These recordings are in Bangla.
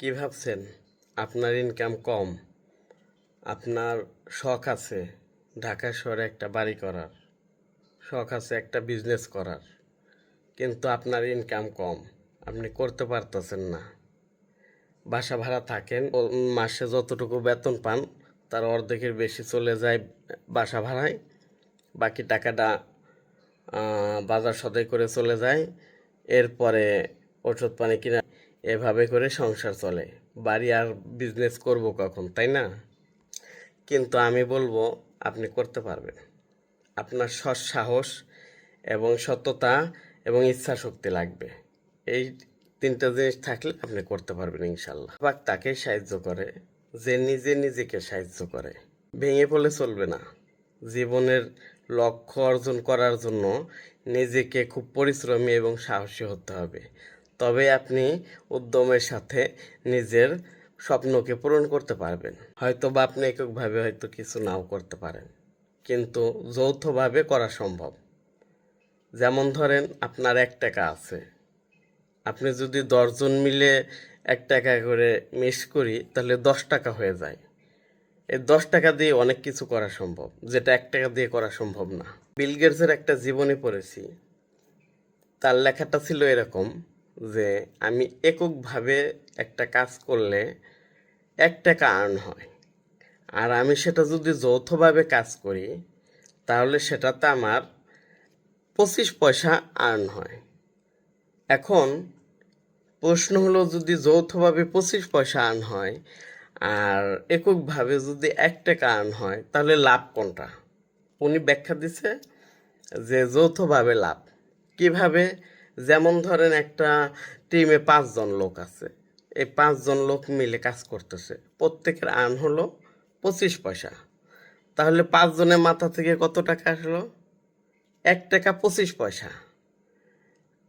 কি ভাবছেন? আপনার ইনকাম কম, আপনার শখ আছে ঢাকা শহরে একটা বাড়ি করার, শখ আছে একটা বিজনেস করার, কিন্তু আপনার ইনকাম কম, আপনি করতে পারতেছেন না। বাসা ভাড়া থাকেন মাসে যতটুকু বেতন পান, তার অর্ধেকের বেশি চলে যায় বাসা ভাড়ায়, বাকি টাকাটা বাজার সদাই করে চলে যায়, এরপরে ওষুধ পানি কিনা এভাবে করে সংসার চলে। বাড়ি আর বিজনেস করব কখন, তাই না? কিন্তু আমি বলব, আপনি করতে পারবেন। আপনার সৎ সাহস এবং সততা এবং ইচ্ছা শক্তি লাগবে। এই তিনটা জিনিস থাকলে আপনি করতে পারবেন ইনশাল্লাহ। বাক তাকে সাহায্য করে, যে নিজে নিজেকে সাহায্য করে। ভেঙে পড়লে চলবে না। জীবনের লক্ষ্য অর্জন করার জন্য নিজেকে খুব পরিশ্রমী এবং সাহসী হতে হবে। তবে আপনি উদ্যমের সাথে নিজের স্বপ্নকে পূরণ করতে পারবেন। হয়তো বা আপনি এককভাবে হয়তো কিছু নাও করতে পারেন, কিন্তু যৌথভাবে করা সম্ভব। যেমন ধরেন, আপনার এক টাকা আছে। আপনি যদি দশজন মিলে এক টাকা করে মিস করি, তাহলে দশ টাকা হয়ে যায়। এই দশ টাকা দিয়ে অনেক কিছু করা সম্ভব, যেটা এক টাকা দিয়ে করা সম্ভব না। বিল গেটসের একটা জীবনী পড়েছি। তার লেখাটা ছিল এরকম যে আমি এককভাবে একটা কাজ করলে এক টাকা আর্ন হয়। আর আমি সেটা যদি যৌথভাবে কাজ করি, তাহলে সেটাতে আমার পঁচিশ পয়সা আর্ন হয়। এখন প্রশ্ন হলো যদি যৌথভাবে পঁচিশ পয়সা আর্ন হয়, আর এককভাবে যদি এক টাকা আর্ন হয়, তাহলে লাভ কোনটা? উনি ব্যাখ্যা দিছে যে যৌথভাবে লাভ। কীভাবে? যেমন ধরেন একটা টিমে পাঁচজন লোক আছে। এই পাঁচজন লোক মিলে কাজ করতেছে। প্রত্যেকের আর্ন হলো পঁচিশ পয়সা। তাহলে পাঁচজনের মাথা থেকে কত টাকা আসলো? এক টাকা পঁচিশ পয়সা।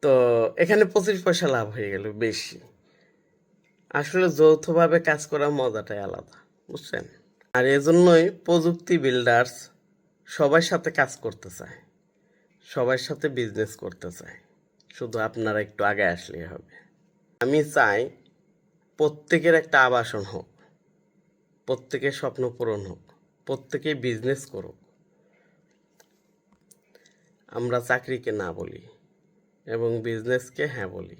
তো এখানে পঁচিশ পয়সা লাভ হয়ে গেল বেশি। আসলে যৌথভাবে কাজ করার মজাটাই আলাদা, বুঝছেন? আর এজন্যই প্রযুক্তি বিল্ডার্স সবার সাথে কাজ করতে চায়। সবার সাথে বিজনেস করতে চায়। শুধু আপনারা একটু আগে আসলেই হবে। আমি চাই প্রত্যেকের একটা আবাসন হোক, প্রত্যেকের স্বপ্ন পূরণ হোক, প্রত্যেকেই বিজনেস করুক। আমরা চাকরিকে না বলি এবং বিজনেসকে হ্যাঁ বলি।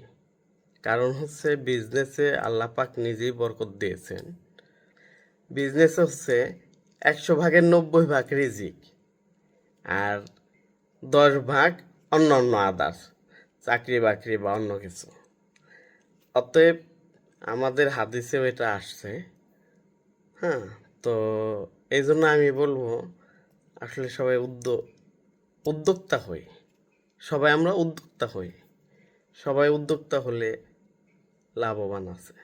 কারণ হচ্ছে বিজনেসে আল্লাপাক নিজেই বরকত দিয়েছেন। বিজনেস হচ্ছে একশো ভাগের নব্বই ভাগ রিজিক আর দশ ভাগ অন্য অন্য আদার্স চাকরি বাকরি বা অন্য কিছু। অতএব আমাদের হাদিসেও এটা আসছে। হ্যাঁ তো এই জন্য আমি বলব, আসলে সবাই উদ্যোগ উদ্যোক্তা হই। সবাই আমরা উদ্যোক্তা হই। সবাই উদ্যোক্তা হলে লাভবান আছে।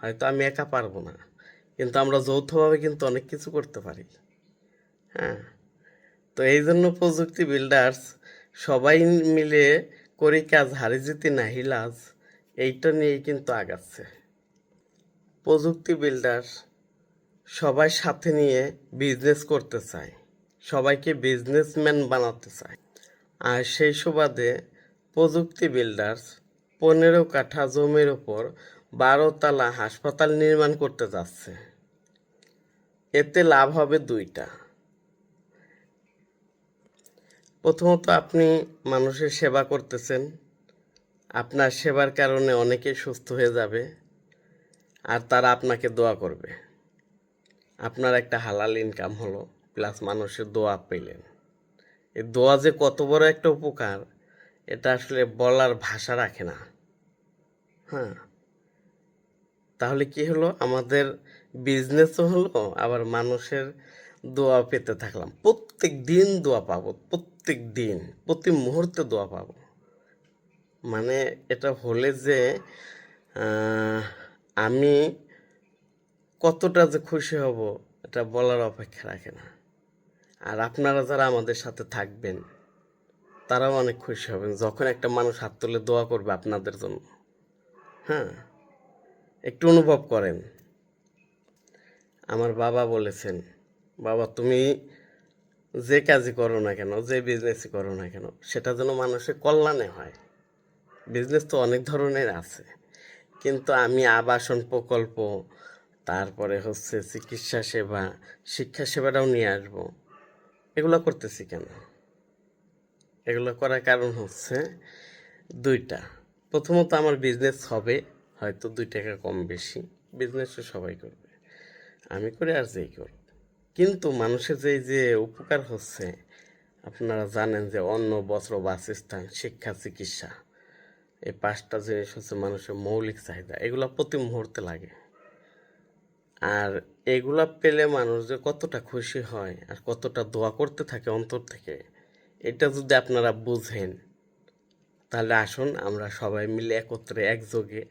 হয়তো আমি একা পারব না, কিন্তু আমরা যৌথভাবে কিন্তু অনেক কিছু করতে পারি। হ্যাঁ তো এই জন্য প্রযুক্তি বিল্ডার্স সবাই মিলে করি কাজ হারি জিতি নাহি লাজ এইটা নিয়েই কিন্তু আগাচ্ছে। প্রযুক্তি বিল্ডার সবাই সাথে নিয়ে বিজনেস করতে চায়, সবাইকে বিজনেসম্যান বানাতে চায়। আর সেই সুবাদে প্রযুক্তি বিল্ডার্স পনেরো কাঠা জমির ওপর বারো তালা হাসপাতাল নির্মাণ করতে যাচ্ছে। এতে লাভ হবে দুইটা। প্রথমত আপনি মানুষের সেবা করতেছেন। আপনার সেবার কারণে অনেকেই সুস্থ হয়ে যাবে আর তারা আপনাকে দোয়া করবে। আপনার একটা হালাল ইনকাম হলো প্লাস মানুষের দোয়া পেলেন। এই দোয়া যে কত বড় একটা উপকার, এটা আসলে বলার ভাষা রাখে না। হ্যাঁ। তাহলে কি হলো? আমাদের বিজনেসও হলো, আবার মানুষের দোয়া পেতে থাকলাম। প্রত্যেক দিন দোয়া পাবো, প্রত্যেক দিন প্রতি মুহূর্তে দোয়া পাবো। মানে এটা হলে যে আমি কতটা যে খুশি হব, এটা বলার অপেক্ষা রাখে না। আর আপনারা যারা আমাদের সাথে থাকবেন, তারাও অনেক খুশি হবেন। যখন একটা মানুষ হাত তুলে দোয়া করবে আপনাদের জন্য হ্যাঁ? একটু অনুভব করেন। আমার বাবা বলেছেন, বাবা, তুমি যে কাজই করো না কেন, যে বিজনেসই করো না কেন, সেটা যেন মানুষের কল্যাণে হয়। বিজনেস তো অনেক ধরনের আছে, কিন্তু আমি আবাসন প্রকল্প, তারপরে হচ্ছে চিকিৎসা সেবা, শিক্ষা সেবাটাও নিয়ে আসব। এগুলো করতেছি কেন? এগুলো করার কারণ হচ্ছে দুইটা। প্রথমত আমার বিজনেস হবে, হয়তো দুই টাকা কম বেশি বিজনেস তো সবাই করবে। আমি করে আর যেই করব কিন্তু মানুষের যে যে উপকার হচ্ছে, আপনারা জানেন যে অন্ন, বস্ত্র, বাসস্থান, শিক্ষা, চিকিৎসা, এই পাঁচটা জিনিস হচ্ছে মানুষের মৌলিক চাহিদা। এগুলো প্রতি মুহূর্তে লাগে। আর এগুলা পেলে মানুষ যে কতটা খুশি হয় আর কতটা দোয়া করতে থাকে অন্তর থেকে, এটা যদি আপনারা বুঝেন, তাহলে আসুন আমরা সবাই মিলে একত্রে একযোগে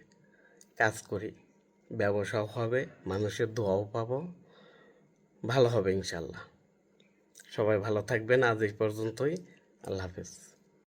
কাজ করি। ব্যবসাও হবে, মানুষের দোয়াও পাবো। ভালো হবে ইনশাল্লাহ। সবাই ভালো থাকবেন। আজ এই পর্যন্তই। আল্লাহ হাফেজ।